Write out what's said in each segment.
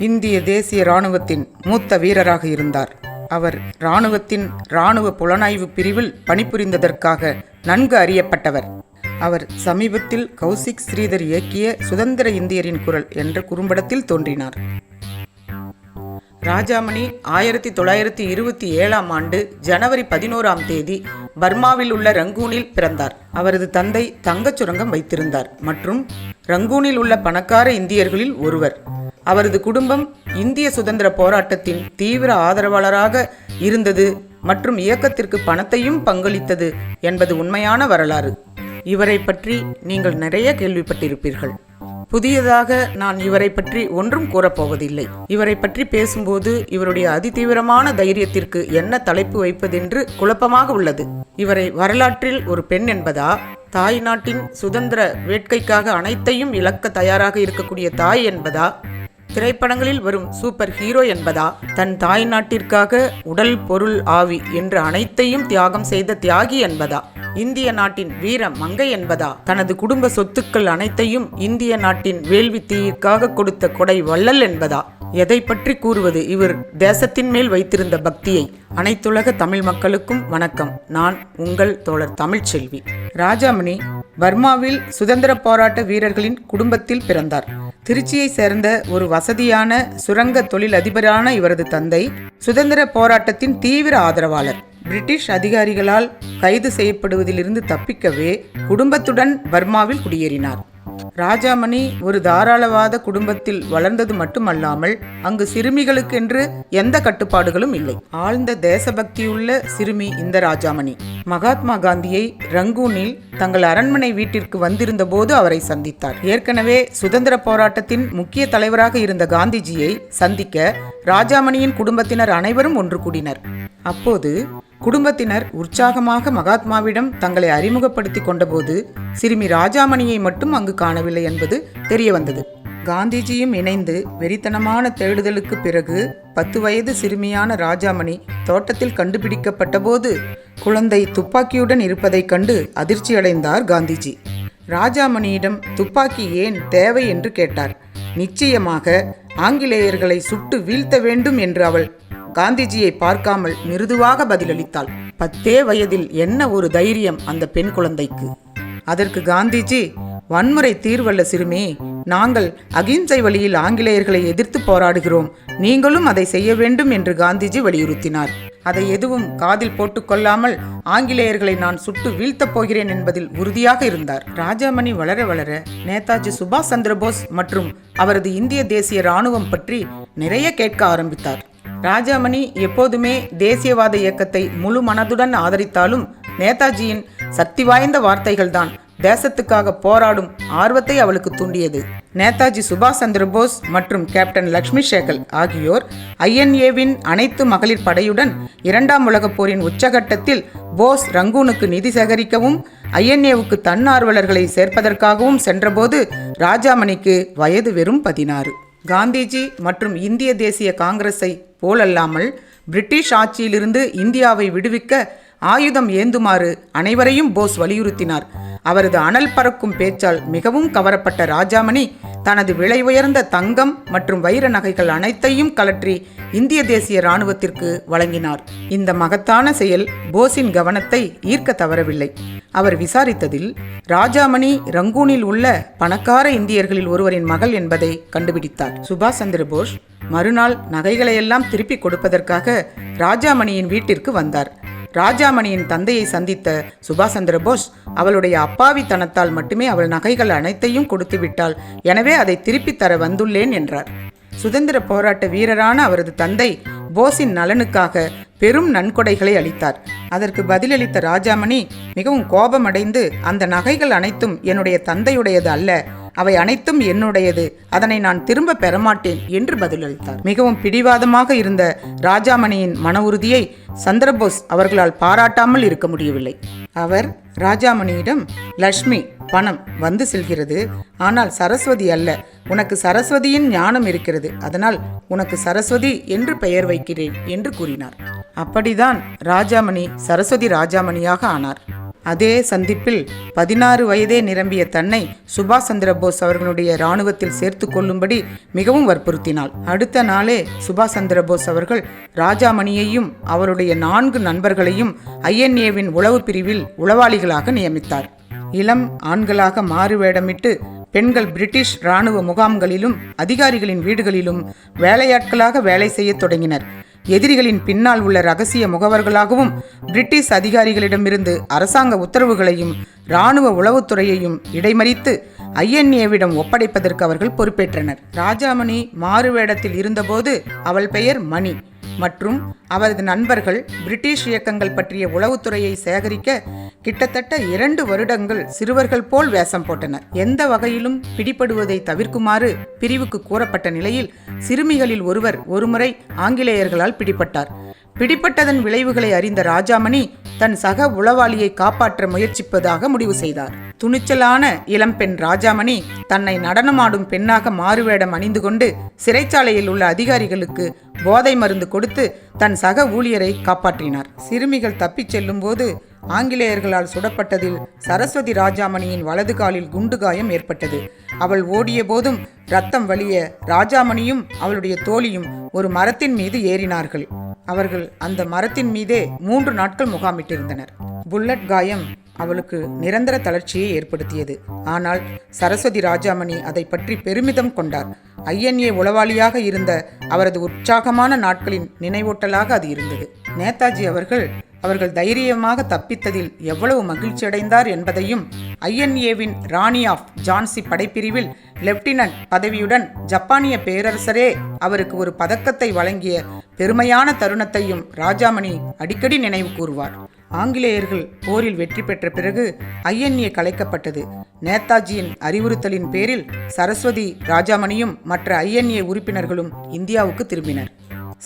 இந்திய தேசிய இராணுவத்தின் மூத்த வீரராக இருந்தார். அவர் இராணுவத்தின் இராணுவ புலனாய்வு பிரிவில் பணிபுரிந்ததற்காக நன்கு அறியப்பட்டவர். அவர் சமீபத்தில் கௌசிக் ஸ்ரீதர் இயக்கிய சுதந்திர இந்தியரின் குரல் என்ற குறும்படத்தில் தோன்றினார். ராஜாமணி ஆயிரத்தி தொள்ளாயிரத்தி இருபத்தி ஏழாம் ஆண்டு ஜனவரி பதினோராம் தேதி பர்மாவில் உள்ள ரங்கூனில் பிறந்தார். அவரது தந்தை தங்கச் சுரங்கம் வைத்திருந்தார் மற்றும் ரங்கூனில் உள்ள பணக்கார இந்தியர்களில் ஒருவர். அவரது குடும்பம் இந்திய சுதந்திர போராட்டத்தின் தீவிர ஆதரவாளராக இருந்தது மற்றும் இயக்கத்திற்கு பணத்தையும் பங்களித்தது என்பது உண்மையான வரலாறு. இவரை பற்றி நீங்கள் நிறைய கேள்விப்பட்டிருப்பீர்கள். புதியதாக நான் இவரை பற்றி ஒன்றும் கூறப்போவதில்லை இவரை பற்றி பேசும்போது இவருடைய அதிதீவிரமான தைரியத்திற்கு என்ன தலைப்பு வைப்பதென்று குழப்பமாக உள்ளது. இவரை வரலாற்றில் ஒரு பெண் என்பதா? தாய் நாட்டின் சுதந்திர வேட்கைக்காக அனைத்தையும் இழக்க தயாராக இருக்கக்கூடிய தாய் என்பதா? திரைப்படங்களில் வரும் சூப்பர் ஹீரோ என்பதா? தன் தாய் நாட்டிற்காக உடல் பொருள் ஆவி என்று அனைத்தையும் தியாகம் செய்த தியாகி என்பதா? இந்திய நாட்டின் வீர மங்கை என்பதா? தனது குடும்ப சொத்துக்கள் அனைத்தையும் இந்திய நாட்டின் வேள்வி தீயிற்காக கொடுத்த கொடை வள்ளல் என்பதா? எதை பற்றி கூறுவது இவர்? தேசத்தின் மேல் வைத்திருந்த பக்தியை. அனைத்துலக தமிழ் மக்களுக்கும் வணக்கம். நான் உங்கள் தோழர் தமிழ்ச்செல்வி. ராஜாமணி பர்மாவில் சுதந்திர போராட்ட வீரர்களின் குடும்பத்தில் பிறந்தார். திருச்சியை சேர்ந்த ஒரு வசதியான சுரங்க தொழில் அதிபரான இவரது தந்தை சுதந்திர போராட்டத்தின் தீவிர ஆதரவாளர். பிரிட்டிஷ் அதிகாரிகளால் கைது செய்யப்படுவதிலிருந்து தப்பிக்கவே குடும்பத்துடன் பர்மாவில் குடியேறினார். ராஜாமணி ஒரு தாராளவாத குடும்பத்தில் வளர்ந்தது மட்டுமல்லாமல் அங்கு சிறுமிகளுக்கென்று எந்த கட்டுப்பாடுகளும் இல்லை. ஆழ்ந்த தேசபக்தியுள்ள சிறுமி இந்த ராஜாமணி. மகாத்மா காந்தியை ரங்கூனில் தங்கள் அரண்மனை வீட்டிற்கு வந்திருந்த போது அவரை சந்தித்தார். ஏற்கனவே சுதந்திர போராட்டத்தின் முக்கிய தலைவராக இருந்த காந்திஜியை சந்திக்க ராஜாமணியின் குடும்பத்தினர் அனைவரும் ஒன்று கூடினர். அப்போது குடும்பத்தினர் உற்சாகமாக மகாத்மாவிடம் தங்களை அறிமுகப்படுத்திக் கொண்டபோது சிறுமி ராஜாமணியை மட்டும் அங்கு காணவில்லை என்பது தெரிய வந்தது காந்திஜியும் இணைந்து வெறித்தனமான தேடுதலுக்கு பிறகு பத்து வயது சிறுமியான ராஜாமணி தோட்டத்தில் கண்டுபிடிக்கப்பட்டபோது குழந்தை துப்பாக்கியுடன் இருப்பதைக் கண்டு அதிர்ச்சியடைந்தார் காந்திஜி. ராஜாமணியிடம் துப்பாக்கி ஏன் தேவை என்று கேட்டார். நிச்சயமாக ஆங்கிலேயர்களை சுட்டு வீழ்த்த வேண்டும் என்று அவள் காந்திஜியை பார்க்காமல் மிருதுவாக பதிலளித்தாள். பத்தே வயதில் என்ன ஒரு தைரியம் அந்த பெண் குழந்தைக்கு? அதற்கு காந்திஜி வன்முறை தீர்வல்ல சிறுமி நாங்கள் அகிம்சை வழியில் ஆங்கிலேயர்களை எதிர்த்து போராடுகிறோம். நீங்களும் அதை செய்ய வேண்டும் என்று காந்திஜி வலியுறுத்தினார். அதை எதுவும் காதில் போட்டுக்கொள்ளாமல் ஆங்கிலேயர்களை நான் சுட்டு வீழ்த்தப் போகிறேன் என்பதில் உறுதியாக இருந்தார். ராஜாமணி வளர வளர நேதாஜி சுபாஷ் சந்திரபோஸ் மற்றும் அவரது இந்திய தேசிய ராணுவம் பற்றி நிறைய கேட்க ஆரம்பித்தார். ராஜாமணி எப்போதுமே தேசியவாத இயக்கத்தை முழு மனதுடன் ஆதரித்தாலும் நேதாஜியின் சக்தி வாய்ந்த வார்த்தைகள்தான் தேசத்துக்காக போராடும் ஆர்வத்தை அவளுக்கு தூண்டியது. நேதாஜி சுபாஷ் சந்திர போஸ் மற்றும் கேப்டன் லக்ஷ்மி சேகல் ஆகியோர் ஐஎன்ஏவின் அனைத்து மகளிர் படையுடன் இரண்டாம் உலகப் போரின் உச்சகட்டத்தில் போஸ் ரங்கூனுக்கு நிதி சேகரிக்கவும் ஐஎன்ஏவுக்கு தன்னார்வலர்களை சேர்ப்பதற்காகவும் சென்றபோது ராஜாமணிக்கு வயது வெறும் பதினாறு. காந்திஜி மற்றும் இந்திய தேசிய காங்கிரஸை போலல்லாமல் பிரிட்டிஷ் ஆட்சியிலிருந்து இந்தியாவை விடுவிக்க ஆயுதம் ஏந்துமாறு அனைவரையும் போஸ் வலியுறுத்தினார். அவரது அனல் பறக்கும் பேச்சால் மிகவும் கவரப்பட்ட ராஜாமணி தனது விலை உயர்ந்த தங்கம் மற்றும் வைர நகைகள் அனைத்தையும் கலற்றி இந்திய தேசிய இராணுவத்திற்கு வழங்கினார். இந்த மகத்தான செயல் போஸின் கவனத்தை ஈர்க்க தவறவில்லை. அவர் விசாரித்ததில் ராஜாமணி ரங்கூனில் உள்ள பணக்கார இந்தியர்களில் ஒருவரின் மகள் என்பதை கண்டுபிடித்தார். சுபாஷ் சந்திர போஸ் மறுநாள் நகைகளையெல்லாம் திருப்பிக் கொடுப்பதற்காக ராஜாமணியின் வீட்டிற்கு வந்தார். ராஜாமணியின் தந்தையை சந்தித்த சுபாஷ் சந்திர போஸ் அவளுடைய அப்பாவித்தனத்தால் மட்டுமே அவள் நகைகள் அனைத்தையும் கொடுத்து விட்டாள். எனவே அதை திருப்பித் தர வந்துள்ளேன் என்றார். சுதந்திர போராட்ட வீரரான அவரது தந்தை போஸின் நலனுக்காக பெரும் நன்கொடைகளை அளித்தார். அதற்கு பதிலளித்த ராஜாமணி மிகவும் கோபமடைந்து அந்த நகைகள் அனைத்தும் என்னுடைய தந்தையுடையது அல்ல. அவை அனைத்தும் என்னுடையது. அதனை நான் திரும்ப பெறமாட்டேன் என்று பதிலளித்தார். மிகவும் பிடிவாதமாக இருந்த ராஜாமணியின் மன உறுதியை சந்திரபோஸ் அவர்களால் பாராட்டாமல் இருக்க முடியவில்லை. அவர் ராஜாமணியிடம் லக்ஷ்மி பணம் வந்து செல்கிறது. ஆனால் சரஸ்வதி அல்ல. உனக்கு சரஸ்வதியின் ஞானம் இருக்கிறது. அதனால் உனக்கு சரஸ்வதி என்று பெயர் வைக்கிறேன் என்று கூறினார். அப்படிதான் ராஜாமணி சரஸ்வதி ராஜாமணியாக ஆனார். அதே சந்திப்பில் பதினாறு வயதே நிரம்பிய தன்னை சுபாஷ் சந்திர போஸ் அவர்களுடைய இராணுவத்தில் சேர்த்து கொள்ளும்படி மிகவும் வற்புறுத்தினாள். அடுத்த நாளே சுபாஷ் சந்திர போஸ் அவர்கள் ராஜாமணியையும் அவருடைய நான்கு நண்பர்களையும் ஐஎன்ஏவின் உளவு பிரிவில் உளவாளிகளாக நியமித்தார். இளம் ஆண்களாக மாறுவேடமிட்டு பெண்கள் பிரிட்டிஷ் இராணுவ முகாம்களிலும் அதிகாரிகளின் வீடுகளிலும் வேலையாட்களாக வேலை செய்யத் தொடங்கினர். எதிரிகளின் பின்னால் உள்ள ரகசிய முகவர்களாகவும் பிரிட்டிஷ் அதிகாரிகளிடமிருந்து அரசாங்க உத்தரவுகளையும் இராணுவ உளவுத்துறையையும் இடைமறித்து ஐஎன்ஏவிடம் ஒப்படைப்பதற்கு அவர்கள் பொறுப்பேற்றனர். ராஜாமணி மாறுவேடத்தில் இருந்தபோது அவள் பெயர் மணி. மற்றும் அவரது நண்பர்கள் பிரிட்டிஷ் இயக்கங்கள் பற்றிய உளவுத்துறையை சேகரிக்க கிட்டத்தட்ட இரண்டு வருடங்கள் சிறுவர்கள் போல் வேஷம் போட்டனர். எந்த வகையிலும் பிடிபடுவதை தவிர்க்குமாறு பிரிவுக்கு கூறப்பட்ட நிலையில் சிறுமிகளில் ஒருவர் ஒருமுறை ஆங்கிலேயர்களால் பிடிபட்டார். பிடிப்பட்டதன் விளைவுகளை அறிந்த ராஜாமணி தன் சக உளவாளியை காப்பாற்ற முயற்சிப்பதாக முடிவு செய்தார். துணிச்சலான இளம்பெண் ராஜாமணி தன்னை நடனமாடும் பெண்ணாக மாறுவேடம் அணிந்து கொண்டு சிறைச்சாலையில் உள்ள அதிகாரிகளுக்கு போதை மருந்து கொடுத்து தன் சக ஊழியரை காப்பாற்றினார். சிறுமிகள் தப்பிச் செல்லும்போது ஆங்கிலேயர்களால் சுடப்பட்டதில் சரஸ்வதி ராஜாமணியின் வலது காலில் குண்டு காயம் ஏற்பட்டது. அவள் ஓடிய போதும் ரத்தம் வலிய ராஜாமணியும் அவளுடைய தோழியும் ஒரு மரத்தின் மீது ஏறினார்கள். அவர்கள் அந்த மரத்தின் மீதே மூன்று நாட்கள் முகாமிட்டிருந்தனர். புல்லட் காயம் அவளுக்கு நிரந்தர தளர்ச்சியை ஏற்படுத்தியது. ஆனால் சரஸ்வதி ராஜாமணி அதை பற்றி பெருமிதம் கொண்டார். ஐஎன்ஏ உளவாளியாக இருந்த அவரது உற்சாகமான நாட்களின் நினைவூட்டலாக அது இருந்தது. நேதாஜி அவர்கள் அவர்கள் தைரியமாக தப்பித்ததில் எவ்வளவு மகிழ்ச்சியடைந்தார் என்பதையும் ஐஎன்ஏவின் ராணி ஆஃப் ஜான்சி படைப்பிரிவில் லெப்டினன்ட் பதவியுடன் ஜப்பானிய பேரரசரே அவருக்கு ஒரு பதக்கத்தை வழங்கிய பெருமையான தருணத்தையும் ராஜாமணி அடிக்கடி நினைவு கூறுவார். ஆங்கிலேயர்கள் போரில் வெற்றி பெற்ற பிறகு ஐஎன்ஏ கலைக்கப்பட்டது. நேதாஜியின் அறிவுறுத்தலின் பேரில் சரஸ்வதி ராஜாமணியும் மற்ற ஐஎன்ஏ உறுப்பினர்களும் இந்தியாவுக்கு திரும்பினர்.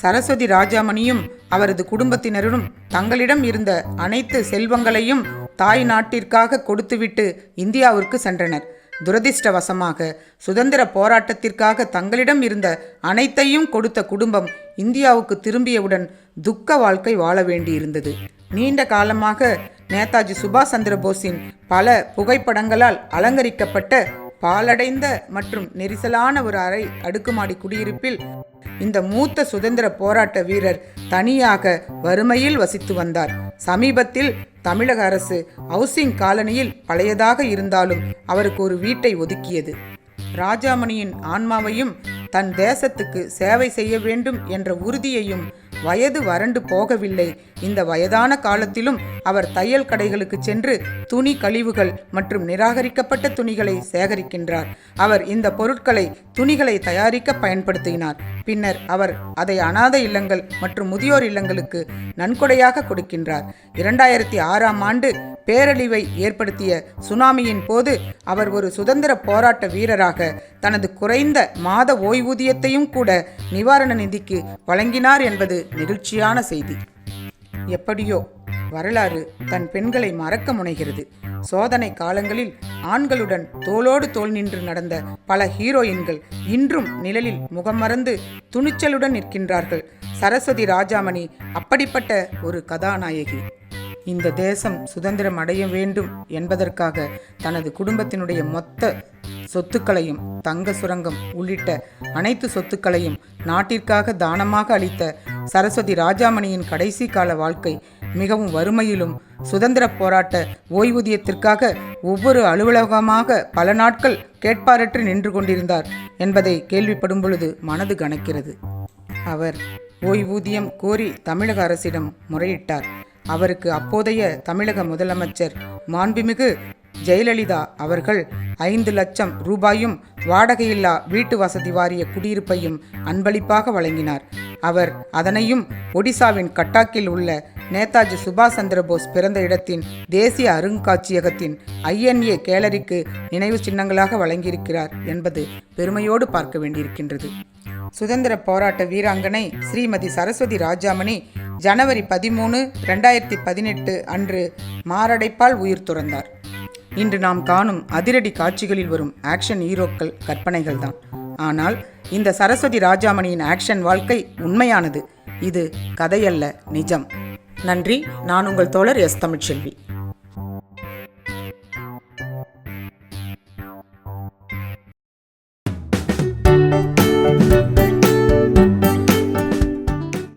சரஸ்வதி ராஜாமணியும் அவரது குடும்பத்தினரும் தங்களிடம் இருந்த அனைத்து செல்வங்களையும் தாய் நாட்டிற்காக கொடுத்துவிட்டு இந்தியாவிற்கு சென்றனர். துரதிர்ஷ்டவசமாக சுதந்திர போராட்டத்திற்காக தங்களிடம் இருந்த அனைத்தையும் கொடுத்த குடும்பம் இந்தியாவுக்கு திரும்பியவுடன் துக்க வாழ்க்கை வாழ வேண்டியிருந்தது. நீண்ட காலமாக நேதாஜி சுபாஷ் சந்திர போஸின் பல புகைப்படங்களால் அலங்கரிக்கப்பட்ட பாலடைந்த மற்றும் நெரிசலான ஒரு அறை அடுக்குமாடி குடியிருப்பில் இந்த மூத்த சுதந்திர போராட்ட வீரர் தனியாக வறுமையில் வசித்து வந்தார். சமீபத்தில் தமிழக அரசு ஹவுசிங் காலனியில் பழையதாக இருந்தாலும் அவருக்கு ஒரு வீட்டை ஒதுக்கியது. ராஜாமணியின் ஆன்மாவையும் தன் தேசத்துக்கு சேவை செய்ய வேண்டும் என்ற உறுதியையும் வயது வறண்டு போகவில்லை. இந்த வயதான காலத்திலும் அவர் தையல் கடைகளுக்கு சென்று துணி கழிவுகள் மற்றும் நிராகரிக்கப்பட்ட துணிகளை சேகரிக்கின்றார். அவர் இந்த பொருட்களை துணிகளை தயாரிக்க பயன்படுத்தினார். பின்னர் அவர் அதை அனாத இல்லங்கள் மற்றும் முதியோர் இல்லங்களுக்கு நன்கொடையாக கொடுக்கின்றார். இரண்டாயிரத்தி ஆறாம் ஆண்டு பேரழிவை ஏற்படுத்திய சுனாமியின் போது அவர் ஒரு சுதந்திர போராட்ட வீரராக தனது குறைந்த மாத ஓய்வூதியத்தையும் கூட நிவாரண நிதிக்கு வழங்கினார் என்பது நெகிழ்ச்சியான செய்தி. எப்படியோ வரலாறு தன் பெண்களை மறக்க முனைகிறது. சோதனை காலங்களில் ஆண்களுடன் தோளோடு தோள் நின்று நடந்த பல ஹீரோயின்கள் இன்றும் நிழலில் முகம் மறந்து துணிச்சலுடன் நிற்கின்றார்கள். சரஸ்வதி ராஜாமணி அப்படிப்பட்ட ஒரு கதாநாயகி. இந்த தேசம் சுதந்திரம் அடைய வேண்டும் என்பதற்காக தனது குடும்பத்தினுடைய மொத்த சொத்துக்களையும் தங்க சுரங்கம் உள்ளிட்ட அனைத்து சொத்துக்களையும் நாட்டிற்காக தானமாக அளித்த சரஸ்வதி ராஜாமணியின் கடைசி கால வாழ்க்கை மிகவும் வறுமையிலும் சுதந்திர போராட்ட ஓய்வூதியத்திற்காக ஒவ்வொரு அலுவலகமாக பல நாட்கள் கேட்பாரற்று நின்று கொண்டிருந்தார் என்பதை கேள்விப்படும் பொழுது மனது கணக்கிறது அவர் ஓய்வூதியம் கோரி தமிழக அரசிடம் முறையிட்டார். அவருக்கு அப்போதைய தமிழக முதலமைச்சர் மாண்புமிகு ஜெயலலிதா அவர்கள் ஐந்து லட்சம் ரூபாயும் வாடகையில்லா வீட்டு வசதி வாரிய குடியிருப்பையும் அன்பளிப்பாக வழங்கினார். அவர் அதனையும் ஒடிசாவின் கட்டாக்கில் உள்ள நேதாஜி சுபாஷ் சந்திரபோஸ் பிறந்த இடத்தின் தேசிய அருங்காட்சியகத்தின் ஐஎன்ஏ கேலரிக்கு நினைவு சின்னங்களாக வழங்கியிருக்கிறார் என்பது பெருமையோடு பார்க்க வேண்டியிருக்கின்றது. சுதந்திர போராட்ட வீராங்கனை ஸ்ரீமதி சரஸ்வதி ராஜாமணி ஜனவரி பதிமூணு ரெண்டாயிரத்தி பதினெட்டு அன்று மாரடைப்பால் உயிர் துறந்தார். இன்று நாம் காணும் அதிரடி காட்சிகளில் வரும் ஆக்ஷன் ஹீரோக்கள் கற்பனைகள் தான் ஆனால் இந்த சரஸ்வதி ராஜாமணியின் ஆக்ஷன் வாழ்க்கை உண்மையானது. இது கதையல்ல நிஜம். நன்றி நான் உங்கள் தோழர் எஸ். தமிழ்ச்செல்வி.